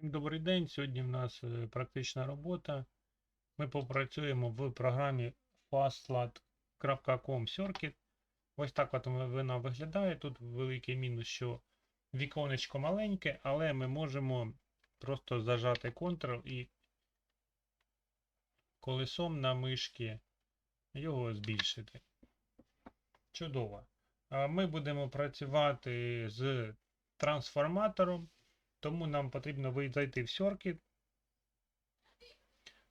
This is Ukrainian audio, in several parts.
Всім добрий день. Сьогодні в нас е, практична робота. Ми попрацюємо в програмі fastlat.com Circuit. Ось так от вона виглядає. Тут великий мінус, що віконечко маленьке, але ми можемо просто зажати Ctrl і колесом на мишки його збільшити. Чудово. Ми будемо працювати з трансформатором. Тому нам потрібно зайти в Circuit,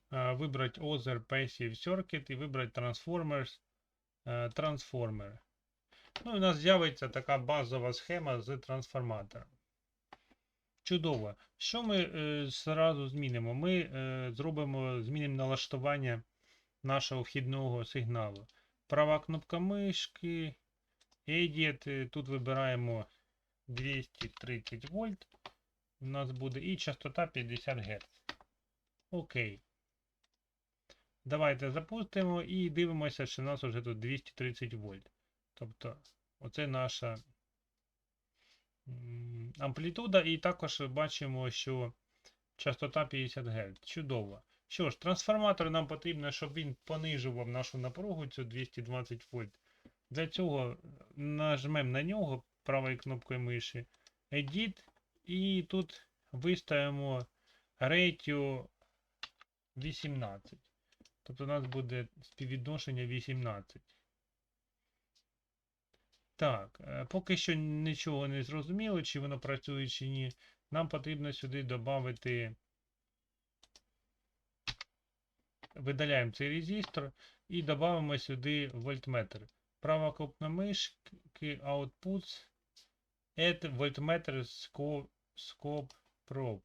а, вибрати Other Passive Circuit і вибрати Transformers е, Transformer. Ну і у нас з'явиться така базова схема з трансформатором. Чудово. Що ми е, зразу змінимо? Ми е, зробимо, змінимо налаштування нашого вхідного сигналу. Права кнопка мишки, Edit, е, тут вибираємо 230 вольт у нас буде і частота 50 Гц. Окей. Давайте запустимо і дивимося, що у нас вже тут 230 вольт. Тобто, оце наша амплітуда, і також бачимо, що частота 50 Гц. Чудово. Що ж, трансформатор нам потрібно, щоб він понижував нашу напругу, цю 220 вольт. Для цього нажмемо на нього правою кнопкою миші. Edit. І тут виставимо рейтіо 18. Тобто у нас буде співвідношення 18. Так, е, поки що нічого не зрозуміло, чи воно працює, чи ні. Нам потрібно сюди додати. Видаляємо цей резистор і додамо сюди вольтметр. Права кнопка мишки, Outputs, Add voltmeter scope Scope Probe.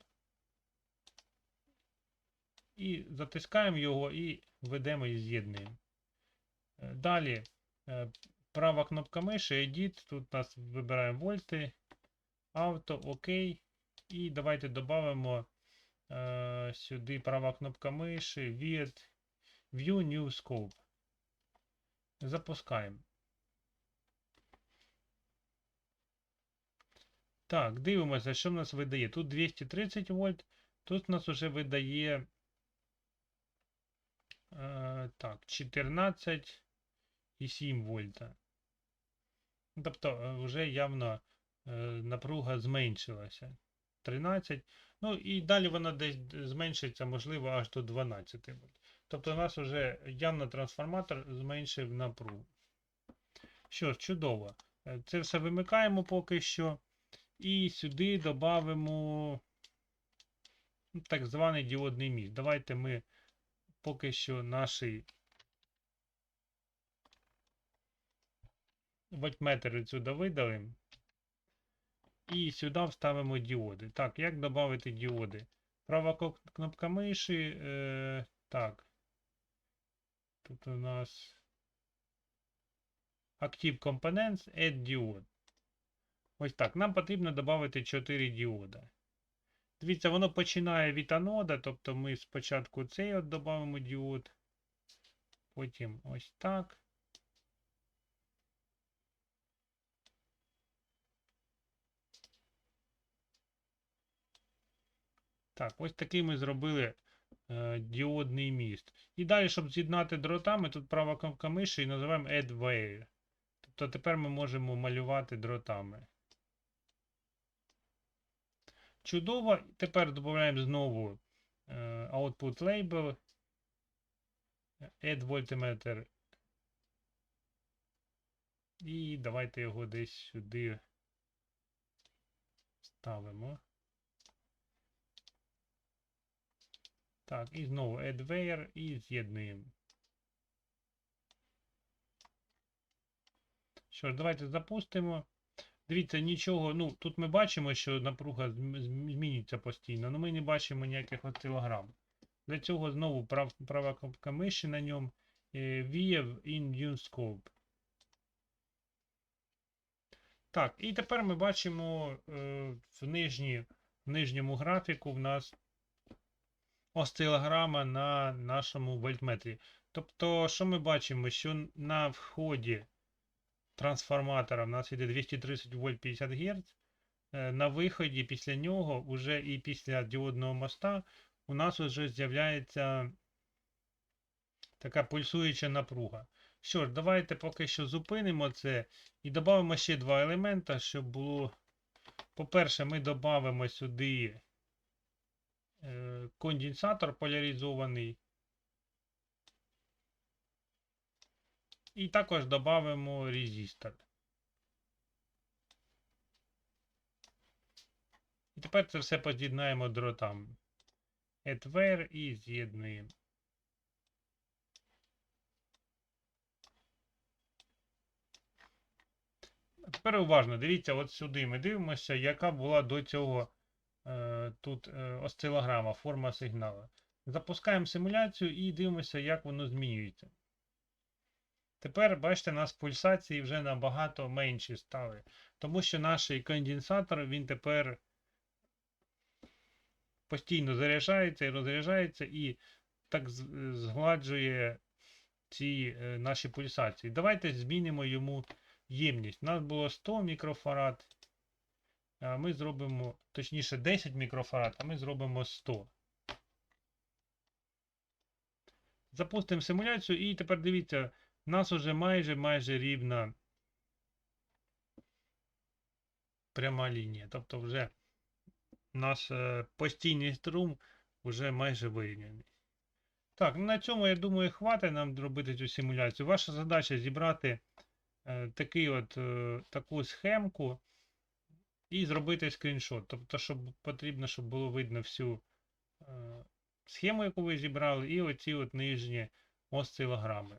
І затискаємо його і ведемо і з'єднуємо. Е, Далі е, права кнопка миші, Edit. Тут у нас вибираємо вольти, авто, ОК. І давайте додамо е, сюди права кнопка миші, Weird, View New Scope. Запускаємо. Так, дивимося, що в нас видає. Тут 230 вольт, тут в нас вже видає е, так, 14,7 вольта. Тобто е, вже явно е, напруга зменшилася. 13. Ну і далі вона десь зменшиться, можливо, аж до 12 вольт. Тобто у нас вже явно трансформатор зменшив напругу. Що ж, чудово. Е, Це все вимикаємо поки що. І сюди додамо так званий діодний міст. Давайте ми поки що наш вольтметр відсюди видалимо. І сюди вставимо діоди. Так, як додати діоди? Права кнопка миші. Е, так. Тут у нас Active Components Add Diode. Ось так. Нам потрібно додати 4 діода. Дивіться, воно починає від анода, тобто ми спочатку цей от додамо діод. Потім ось так. Так, ось такий ми зробили е, діодний міст. І далі, щоб з'єднати дротами, тут права кнопка миші і називаємо Add Wire. Тобто тепер ми можемо малювати дротами. Чудово. Тепер додаємо знову е, output label, add voltmeter. І давайте його десь сюди ставимо. Так, і знову add wire і з'єднуємо. Що ж, давайте запустимо. Дивіться, нічого, ну, тут ми бачимо, що напруга зм- зм- змінюється постійно, але ми не бачимо ніяких осцилограм. Для цього знову прав, права кнопка миші на ньому. View in New Scope. Так, і тепер ми бачимо е, в, нижні, в нижньому графіку в нас осцилограма на нашому вольтметрі. Тобто, що ми бачимо? Що на вході трансформатора в нас іде 230 вольт 50 Гц. е, на виході після нього, уже і після діодного моста, у нас вже з'являється така пульсуюча напруга. Що ж, давайте поки що зупинимо це і додамо ще два елемента, щоб було. По-перше, ми додамо сюди е, конденсатор поляризований. І також додамо резистор. І тепер це все поз'єднаємо дротами. Etwer і з'єднуємо. Тепер уважно, дивіться, от сюди ми дивимося, яка була до цього е, тут е, осцилограма, форма сигналу. Запускаємо симуляцію і дивимося, як воно змінюється. Тепер, бачите, у нас пульсації вже набагато менші стали. Тому що наш конденсатор, він тепер постійно заряджається і розряджається, і так згладжує ці е, наші пульсації. Давайте змінимо йому ємність. У нас було 100 мікрофарад, а ми зробимо, точніше 10 мікрофарад, а ми зробимо 100. Запустимо симуляцію і тепер дивіться, у нас уже майже майже рівна пряма лінія. Тобто вже наш е, постійний струм вже майже вирівняний. Так, ну на цьому, я думаю, хватить нам робити цю симуляцію. Ваша задача зібрати е, такий от, е, таку схемку і зробити скріншот. Тобто, щоб потрібно, щоб було видно всю е, схему, яку ви зібрали, і оці от нижні осцилограми.